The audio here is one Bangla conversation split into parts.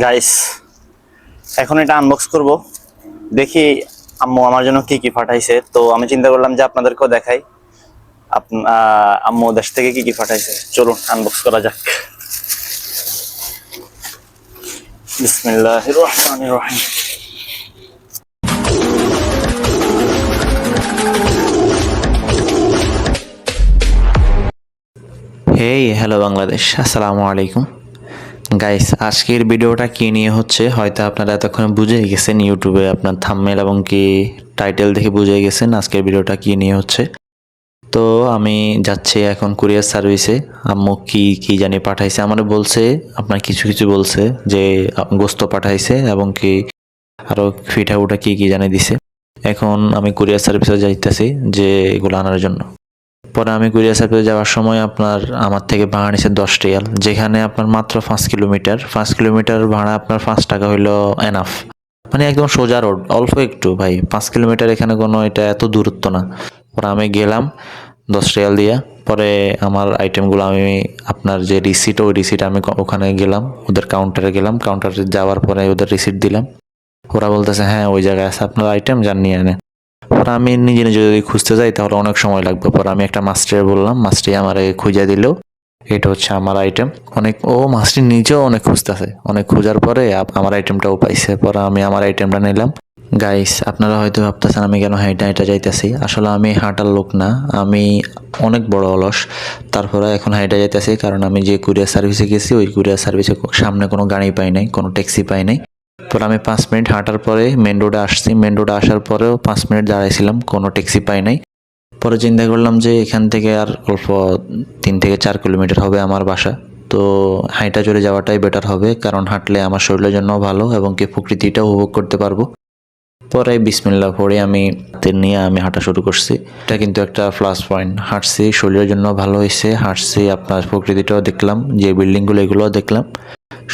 গাইস এখন এটা আনবক্স করব। দেখি আম্মু আমার জন্য কি কি পাঠাইছে। তো আমি চিন্তা করলাম যে আপনাদেরকেও দেখাই। আম্মু দেশ থেকে কি কি পাঠাইছে। চলুন আনবক্স করা যাক। বিসমিল্লাহির হেই হ্যালো বাংলাদেশ আসসালামু আলাইকুম গাইস আজকের ভিডিওটা কি নিয়ে হচ্ছে? হয়তো আপনারা এতক্ষণ বুঝে গেছেন ইউটিউবে আপনার থাম্বনেল এবং কি টাইটেল দেখে বুঝে গেছেন আজকের ভিডিওটা কি নিয়ে হচ্ছে। তো আমি যাচ্ছি এখন কুরিয়ার সার্ভিসে আম্মু কি কি জানি পাঠাইছে। আমার বলছে, আপনার কিছু কিছু বলছে যে গোস্ত পাঠাইছে এবং কি আরও ফিঠা উঠা কি কি জানি দিছে। এখন আমি কুরিয়ার সার্ভিসে যাইতেছি যে এগুলো আনার জন্য। পরে আমি কুরিয়ার সার্ভিসে যাওয়ার সময় আপনার আমার থেকে ভাড়া নিছে দশ রিয়াল, যেখানে আপনার মাত্র পাঁচ কিলোমিটার। পাঁচ কিলোমিটার ভাড়া আপনার পাঁচ টাকা হইল এনাফ মানে একদম সোজা রোড অল্প একটু ভাই। পাঁচ কিলোমিটার এখানে কোনো এটা এত দূরত্ব না। পরে আমি গেলাম দশ রিয়াল দিয়া। পরে আমার আইটেমগুলো আমি আপনার যে রিসিট ওই রিসিট আমি ওখানে গেলাম, ওদের কাউন্টারে গেলাম। কাউন্টারে যাওয়ার পরে ওদের রিসিট দিলাম। ওরা বলতেছে হ্যাঁ ওই জায়গায় আছে। আপনার আইটেম যান নিয়ে আনে। পরে আমি নিজে নিজে যদি খুঁজতে যাই, তাহলে অনেক সময় লাগবে। পরে আমি একটা মাস্টারে বললাম মাস্টারি আমার খুঁজে দিল। এটা হচ্ছে আমার আইটেম অনেক, ও মাস্টারি নিজেও অনেক খুঁজতেছে। অনেক খোঁজার পরে আমার আইটেমটাও পাইছে। পরে আমি আমার আইটেমটা নিলাম। গাইস আপনারা হয়তো ভাবতেছেন আমি কেন হাইটা হাইটা যাইতেছি। আসলে আমি হাঁটার লোক না। আমি অনেক বড় অলস। তারপরে এখন হাইটা যাইতেছি। কারণ আমি যে কুরিয়ার সার্ভিসে গেছি, ওই কুরিয়ার সার্ভিসে সামনে কোনো গাড়ি পাই নাই, কোনো ট্যাক্সি পাই নাই। পরে আমি পাঁচ মিনিট হাঁটার পরে মেন রোডে আসছি। মেন রোডে আসার পরেও পাঁচ মিনিট দাঁড়াইছিলাম, কোনো ট্যাক্সি পাই নাই। পরে চিন্তা করলাম যে এখান থেকে আর অল্প তিন থেকে চার কিলোমিটার হবে আমার বাসা। তো হাঁটা চলে যাওয়াটাই বেটার হবে, কারণ হাঁটলে আমার শরীরের জন্য ভালো এবং কি প্রকৃতিটাও উপভোগ করতে পারব। পরে বিসমিল্লা পরে আমি নিয়ে আমি হাঁটা শুরু করছি। এটা কিন্তু একটা প্লাস পয়েন্ট হাঁটছি, শরীরের জন্য ভালো হয়েছে। হাঁটছি, আপনার প্রকৃতিটাও দেখলাম, যে বিল্ডিংগুলো এগুলোও দেখলাম।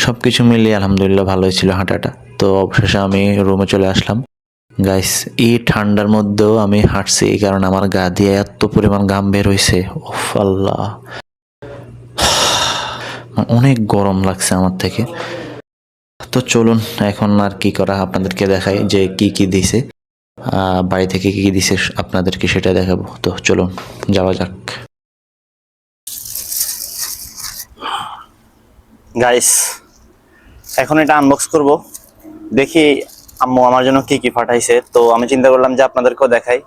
সব কিছু মিলিয়ে আলহামদুলিল্লাহ ভালো হয়েছিল হাঁটাটা। তো অবশেষে আমি রুমে চলে আসলাম। গাইস এই ঠান্ডার মধ্যেও আমি হাঁটছি, এই কারণ আমার গা দিয়ে এত পরিমাণ ঘাম বের হয়েছে ওফ আল্লাহ। অনেক গরম লাগছে আমার থেকে। তো চলুন, এখন আর কি করা আপনাদেরকে দেখাই যে কি কি দিছে। বাড়ি থেকে কি কি দিছে আপনাদেরকে সেটা দেখাবো। তো চলুন, যাওয়া যাক। গাইস এখন এটা আনবক্স করব। দেখি আম্মু আমার জন্য কি কি পাঠাইছে। তো আমি চিন্তা করলাম যে আপনাদেরকেও দেখাই।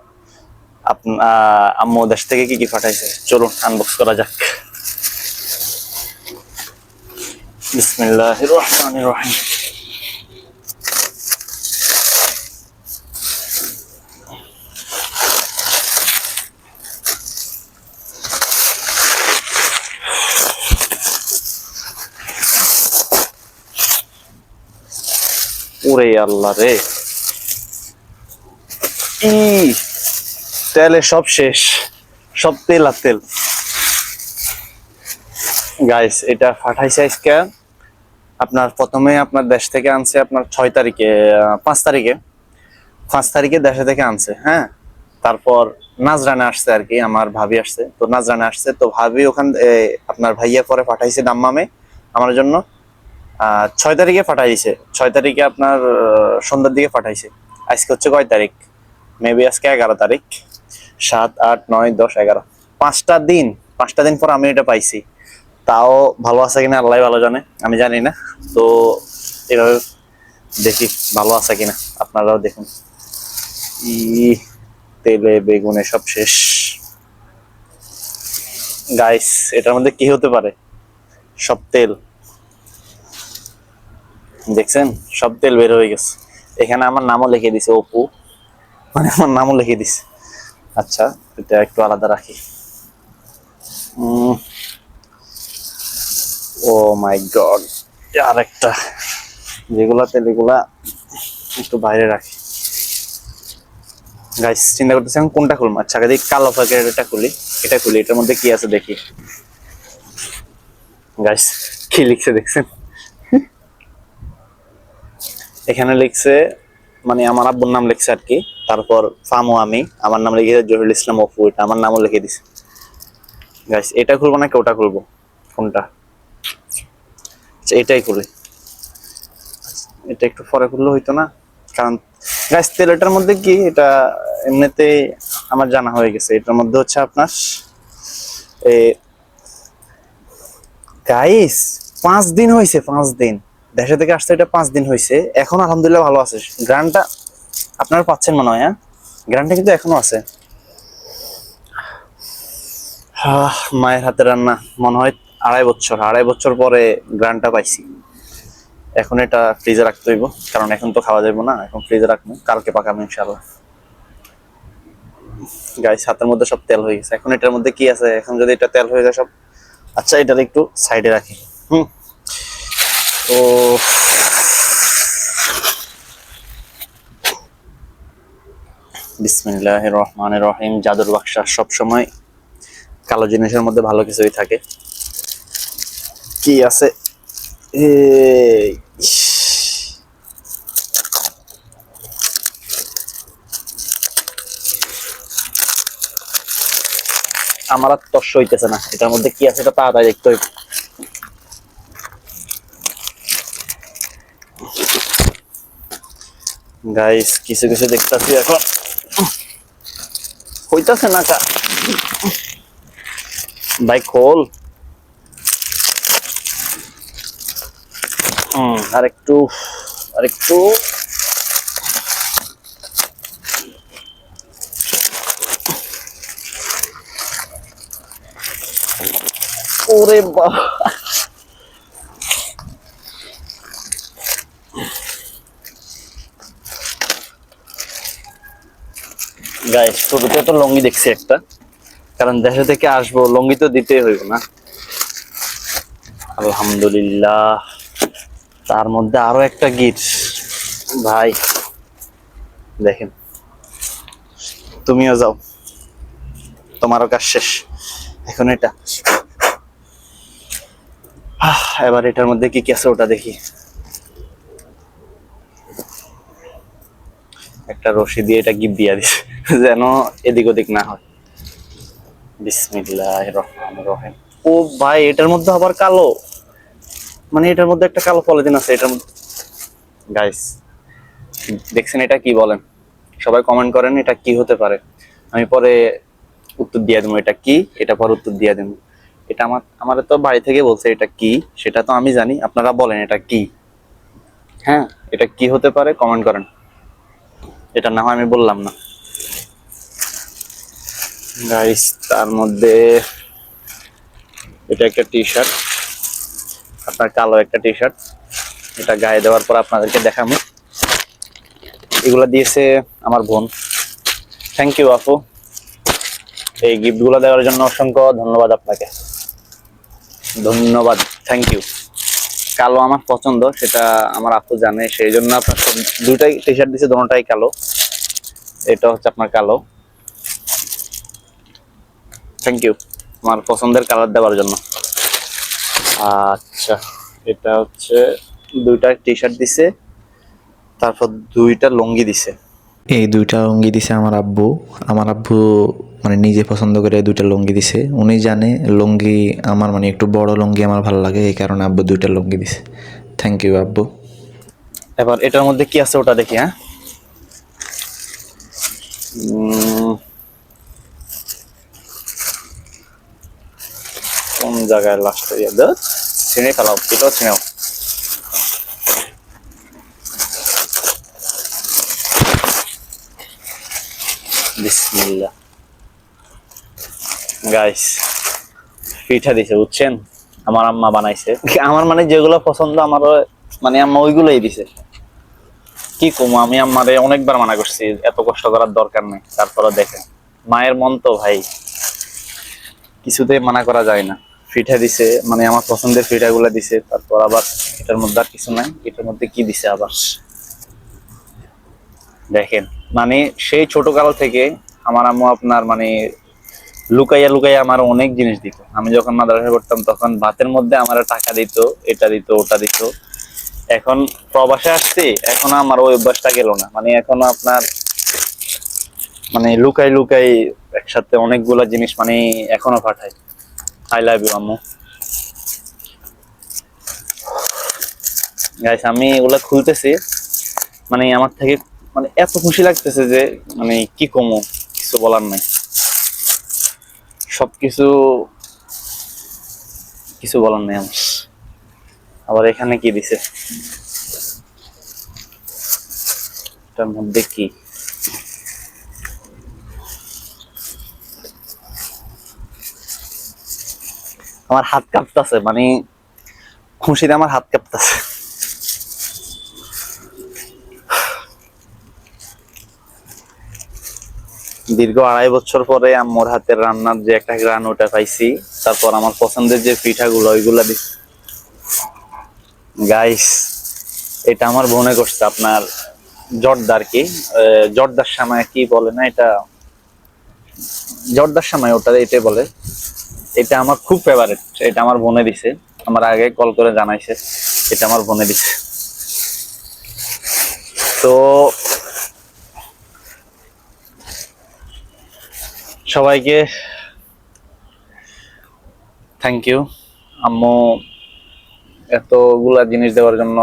আম্মু দেশ থেকে কি কি পাঠাইছে। চলুন আনবক্স করা যাক। বিসমিল্লাহির রহমানির রহিম। ওরে আল্লাহ রে। তেলে সব শেষ, সব তেল আর তেল। গাইস এটা ফাটাইছে আজকে। আপনার প্রথমে আপনার দেশ থেকে আনছে আপনার ছয় তারিখে পাঁচ তারিখে। পাঁচ তারিখে দেশে থেকে আনছে হ্যাঁ? তারপর নাজরানে আসছে আর কি, আমার ভাবি আসছে। তো নাজরানে আসছে, তো ভাবি ওখান আপনার ভাইয়া পরে পাঠাইছে দাম্মামে আমার জন্য। ছয় তারিখে পাঠাইছে। ছয় তারিখে আপনার সন্ধ্যার দিকে পাঠাইছে। আজকে হচ্ছে কয় তারিখ? মেবি আজকে এগারো তারিখ। সাত, আট, নয়, দশ, এগারো। পাঁচটা দিন পাঁচটা দিন পর আমি এটা পাইছি। তাও ভালো আছে কিনা আল্লাহ ভালো জানে, আমি জানি না। তো এভাবে দেখি ভালো আছে কিনা, আপনারাও দেখুন। ই, তেলে, বেগুনে সব শেষ। গাইস এটার মধ্যে কি হতে পারে? সব তেল। দেখছেন? সব তেল বের হয়ে গেছে। এখানে আমার নামও লিখে দিছে, অপু। মানে আমার নামও লিখে দিছে। আচ্ছা এটা একটু আলাদা রাখি। ও মাই গড আর একটা যেগুলা তেল, এগুলা একটু বাইরে রাখি। গাইস চিন্তা করতেছি কোনটা খুলবো? আচ্ছা দেখি কালো প্যাকেট এটা খুলি। এটা খুলি, এটার মধ্যে কি আছে দেখি। গাইস কি লিখছে দেখছেন? এখানে লিখছে মানে আমার আব্বুর নাম লিখছে আর কি। তারপর ফামু আমি, আমার নাম লিখেছে জহিরুল ইসলাম অপু, এটা আমার নামও লিখে দিছে। গাইস এটা খুলবো নাকি ওটা খুলবো? কোনটা? আচ্ছা এটাই খুলি। এটা একটু পরে করলে হইতো না? কারণ গাইস তেলটার মধ্যে কি, এটা এমনিতে আমার জানা হয়ে গেছে। এটার মধ্যে হচ্ছে আপনার গাইস পাঁচ দিন হয়েছে পাঁচ দিন। দেশে থেকে আসতে এটা পাঁচ দিন হয়েছে এখন আলহামদুলিল্লাহ ভালো আছে। গ্রানটা আপনারা পাচ্ছেন মনে হয় হ্যাঁ? গ্রানটা কিন্তু এখনও আছে। মায়ের হাতে রান্না, মনে হয় আড়াই বছর। আড়াই বছর পরে গ্রানটা পাইছি। এখন এটা ফ্রিজে রাখতে হইব, কারণ এখন তো খাওয়া যাবে না, এখন ফ্রিজে রাখব। কালকে পাকাবো ইনশাল্লাহ গাইস হাতের মধ্যে সব তেল হয়ে গেছে। এখন এটার মধ্যে কি আছে? এখন যদি এটা তেল হয়ে যায় সব আচ্ছা এটার একটু সাইডে রাখি। হুম। তো বিসমিল্লাহ রহমান রহিম জাদুর বাক্সা সবসময় কালো জিনিসের মধ্যে ভালো কিছুই থাকে। কি আছে? আমার আর তস্য হইতেছে না। এটার মধ্যে কি আছে এটা তাড়াতাড়ি দেখতে গাইস কিছু কিছু দেখতেছি এখন। হইতাছে না কা? ভাই খোল। আর একটু আর একটু ওরে বাবা। গাইস শুরুতে তো লঙ্গি দেখছি একটা। কারণ দেশে থেকে আসব, লঙ্গি তো দিতেই হইব না। আলহামদুলিল্লাহ। তার মধ্যে আরও একটা গিট। ভাই, দেখেন। তুমিও যাও। তোমারও কাজ শেষ। এখন এটা। এবার এটার মধ্যে কি কি আছে ওটা দেখি। একটা রশি দিয়ে এটা গিফট দিয়ে দিছে। যেন এদিক ওদিক না হয়। বিসমিল্লাহ রহমান রহিম। ও ভাই, এটার মধ্যে আবার কালো। মানে এটার মধ্যে একটা কালো পলিথিন আছে, এটার মধ্যে গাইস দেখছেন এটা কি বলেন? সবাই কমেন্ট করেন এটা কি হতে পারে। আমি পরে উত্তর দিয়ে দেবো এটা কি, এটা পরে উত্তর দিয়ে দেবো। এটা আমার আমার তো বাড়ি থেকে বলছে এটা কি, সেটা তো আমি জানি। আপনারা বলেন এটা কি। হ্যাঁ এটা কি হতে পারে? কমেন্ট করেন। এটা না হয় আমি বললাম না। গাইস তার মধ্যে এটা একটা টি শার্ট আপনার কালো একটা টি শার্ট এটা গায়ে দেওয়ার পর আপনাদেরকে দেখাবো। এগুলা দিয়েছে আমার বোন। থ্যাংক ইউ আপু। এই গিফটগুলো দেওয়ার জন্য অসংখ্য ধন্যবাদ আপনাকে। ধন্যবাদ থ্যাংক ইউ কালো আমার পছন্দ, সেটা আমার আপু জানে, সেই জন্য আপনার দুইটাই টি শার্ট দিছে দোনোটাই কালো। এটা হচ্ছে আপনার কালো। থ্যাংক ইউ আমার পছন্দের কালার দেওয়ার জন্য। আচ্ছা এটা হচ্ছে দুইটা টি শার্ট দিছে তারপর দুইটা লুঙ্গি দিছে। এই দুইটা লুঙ্গি দিছে আমার আব্বু। আমার আব্বু মানে নিজে পছন্দ করে দুইটা লুঙ্গি দিছে। উনি জানে লুঙ্গি আমার মানে একটু বড় লুঙ্গি আমার ভালো লাগে এই কারণে আব্বু দুইটা লুঙ্গি দিছে। থ্যাংক ইউ আব্বু। এবার এটার মধ্যে কি আছে ওটা দেখি হ্যাঁ? কোন জায়গায় লাস্ট ইয়ে ছিঁড়ে ফেলাও এটাও ছিঁড়েও আমার আম্মা বানাইছে। আমার মানে যেগুলো পছন্দ মানে আম্মা ওইগুলোই দিছে। কি কমু, আমি অনেকবার মানা করছি, এত কষ্ট করার দরকার নেই। তারপরে দেখেন, মায়ের মন তো ভাই, কিছুতেই মানা করা যায় না। পিঠা দিছে মানে আমার পছন্দের পিঠাগুলো দিছে, তারপর আবার এটার মধ্যে আর কিছু নাই, এটার মধ্যে কি দিছে আবার? দেখেন মানে সেই ছোটকাল থেকে আমার আম্মু আপনার মানে লুকাইয়া লুকাইয়া আমার অনেক জিনিস দিত। আমি যখন মাদ্রাসায় পড়তাম তখন ভাতের মধ্যে আমার টাকা দিত, এটা দিত, ওটা দিত। এখন প্রবাসে আসছি, এখন আমার ওই অভ্যাসটা গেল না। মানে এখন আপনার মানে লুকাই লুকাই একসাথে অনেকগুলা জিনিস মানে এখনও পাঠাই। আই লাভ ইউ আম্মু। গাইস আমি এগুলা খুলতেছি। মানে আমার থেকে মানে এত খুশি লাগতেছে যে মানে কি কমো, কিছু বলার নাই। সবকিছু কিছু কিছু বলার নেই আমার। আবার এখানে কি দিছে? এটার মধ্যে কি? আমার হাত কাঁপতেছে মানে খুশিতে আমার হাত কাঁপতেছে। দীর্ঘ আড়াই বছর পরে আম্মুর হাতের রান্নার যে একটা গ্রান ওটা পাইছি, তারপর আমার পছন্দের যে পিঠাগুলো, ওইগুলা দিছি। গাইস এটা আমার বোনে করছে আপনার জর্দার কি। জর্দার সময় কি বলে না, এটা জর্দার সময় ওটা এটাই বলে। এটা আমার খুব ফেভারিট এটা আমার বোনে দিছে। আমার আগে কল করে জানাইছে, এটা আমার বোনে দিছে। তো সবাইকে থ্যাংক ইউ আম্মু, এতগুলা জিনিস দেওয়ার জন্য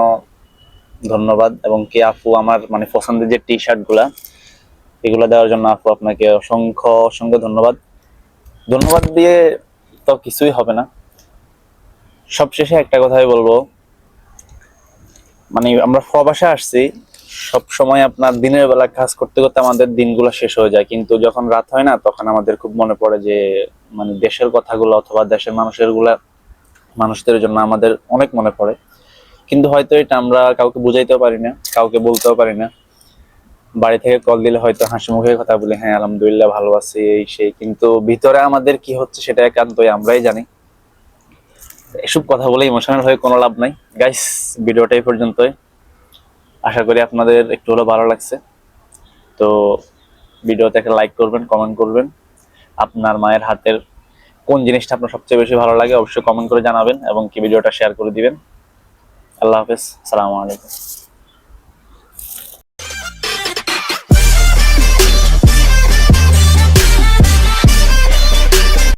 ধন্যবাদ। এবং কি আপু আমার মানে পছন্দের যে টি শার্টগুলা, এগুলো দেওয়ার জন্য আপু আপনাকে অসংখ্য অসংখ্য ধন্যবাদ। ধন্যবাদ দিয়ে তো কিছুই হবে না। সবশেষে একটা কথাই বলব। মানে আমরা প্রবাসে আসছি সব সময় আপনার দিনের বেলা কাজ করতে করতে আমাদের দিনগুলো শেষ হয়ে যায়। কিন্তু যখন রাত হয় না, তখন আমাদের খুব মনে পড়ে যে মানে দেশের কথাগুলো অথবা দেশের মানুষেরগুলা মানুষদের জন্য আমাদের অনেক মনে পড়ে। কিন্তু হয়তো এটা আমরা কাউকে বুঝাইতেও পারি না, কাউকে বলতেও পারি না। বাড়ি থেকে কল দিলে হয়তো হাসি মুখে কথা বলি হ্যাঁ আলহামদুলিল্লাহ ভালো আছি, এই সেই। কিন্তু ভিতরে আমাদের কি হচ্ছে সেটা একান্তই আমরাই জানি। এসব কথা বলে ইমোশনাল হয়ে কোনো লাভ নাই। গাইস ভিডিওটা এই পর্যন্তই। আশা করি আপনাদের একটু হলেও ভালো লাগছে। তো ভিডিওতে একটা লাইক করবেন কমেন্ট করবেন। আপনার মায়ের হাতের কোন জিনিসটা আপনার সবচেয়ে বেশি ভালো লাগে, অবশ্যই কমেন্ট করে জানাবেন এবং কি ভিডিওটা শেয়ার করে দিবেন। আল্লাহ হাফেজ, সালামু আলাইকুম।